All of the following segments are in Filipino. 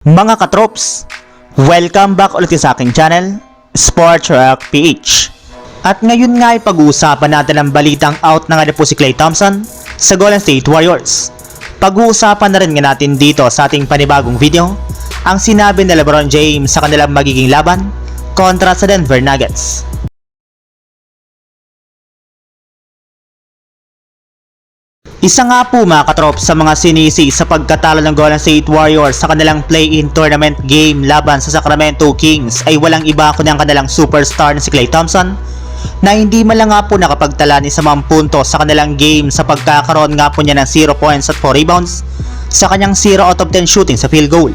Mga katrops, welcome back ulit sa aking channel, Sports Rock PH. At ngayon nga ay pag-uusapan natin ang balitang out na nga na po si Klay Thompson sa Golden State Warriors. Pag-uusapan na rin nga natin dito sa ating panibagong video ang sinabi ni LeBron James sa kanilang magiging laban kontra sa Denver Nuggets. Isa nga po mga katrop sa mga sinisi sa pagkatalo ng Golden State Warriors sa kanilang play-in tournament game laban sa Sacramento Kings ay walang iba kundi ang kanilang superstar na si Klay Thompson na hindi man lang nga po nakapagtala ni sa mga punto sa kanilang game sa pagkakaroon nga po niya ng 0 points at 4 rebounds sa kanyang 0 out of 10 shooting sa field goal.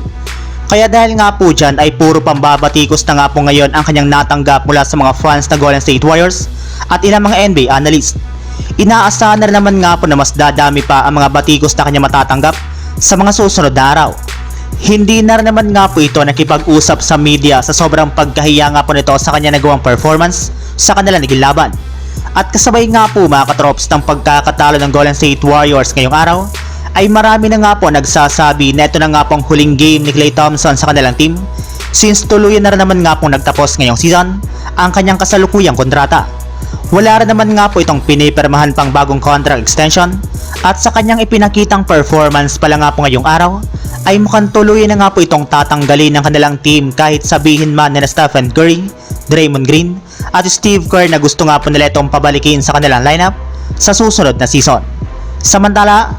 Kaya dahil nga po dyan ay puro pambabatikos na nga po ngayon ang kanyang natanggap mula sa mga fans ng Golden State Warriors at ilang mga NBA analyst. Inaasahan na naman nga po na mas dadami pa ang mga batikos na kanya matatanggap sa mga susunod araw. Hindi na naman nga po ito nakipag-usap sa media sa sobrang pagkahiya nga po nito sa kanya nagawang performance sa kanilang naging laban. At kasabay nga po mga katrops ng pagkakatalo ng Golden State Warriors ngayong araw, ay marami na nga po nagsasabi na ito na nga pong huling game ni Klay Thompson sa kanilang team since tuluyan na naman nga pong nagtapos ngayong season ang kanyang kasalukuyang kontrata. Wala rin naman nga po itong pinipermahan pang bagong contract extension at sa kanyang ipinakitang performance pala nga po ngayong araw ay mukhang tuluyan na nga po itong tatanggalin ng kanilang team kahit sabihin man nila Stephen Curry, Draymond Green at Steve Kerr na gusto nga po nila itong pabalikin sa kanilang lineup sa susunod na season. Samantala,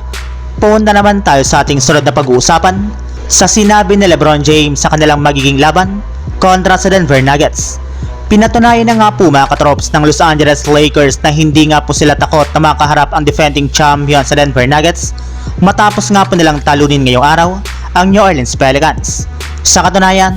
punta naman tayo sa ating sunod na pag-uusapan sa sinabi ni Lebron James sa kanilang magiging laban kontra sa Denver Nuggets. Pinatunayan na nga po mga katrops ng Los Angeles Lakers na hindi nga po sila takot na makaharap ang defending champion sa Denver Nuggets matapos nga po nilang talunin ngayong araw ang New Orleans Pelicans. Sa katunayan,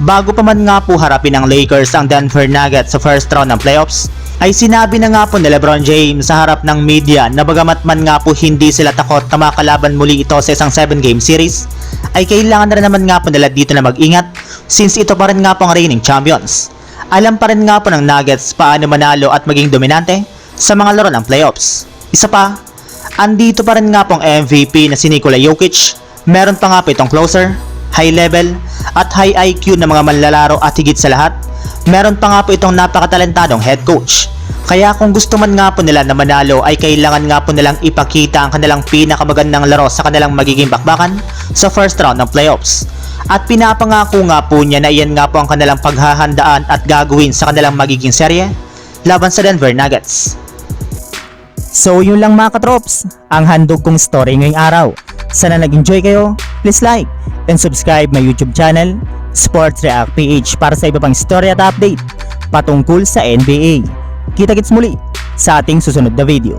bago pa man nga po harapin ng Lakers ang Denver Nuggets sa first round ng playoffs, ay sinabi na nga po ni Lebron James sa harap ng media na bagamat man nga po hindi sila takot na makalaban muli ito sa isang 7 game series, ay kailangan na rin naman nga po nila dito na mag-ingat since ito pa rin nga po ang reigning champions. Alam pa rin nga po ng Nuggets paano manalo at maging dominante sa mga laro ng playoffs. Isa pa, andito pa rin nga pong MVP na si Nikola Jokic, meron pa nga po itong closer, high level, at high IQ na mga manlalaro at higit sa lahat, meron pa nga po itong napakatalentadong head coach. Kaya kung gusto man nga po nila na manalo ay kailangan nga po nilang ipakita ang kanilang pinakamagandang laro sa kanilang magiging bakbakan sa first round ng playoffs. At pinapangako nga po niya na iyan nga po ang kanilang paghahandaan at gagawin sa kanilang magiging serye laban sa Denver Nuggets. So yun lang mga katrops, ang handog kong story ngayong araw. Sana nag-enjoy kayo, please like and subscribe my YouTube channel, Sports React PH para sa iba pang story at update patungkol sa NBA. Kita-kits muli sa ating susunod na video.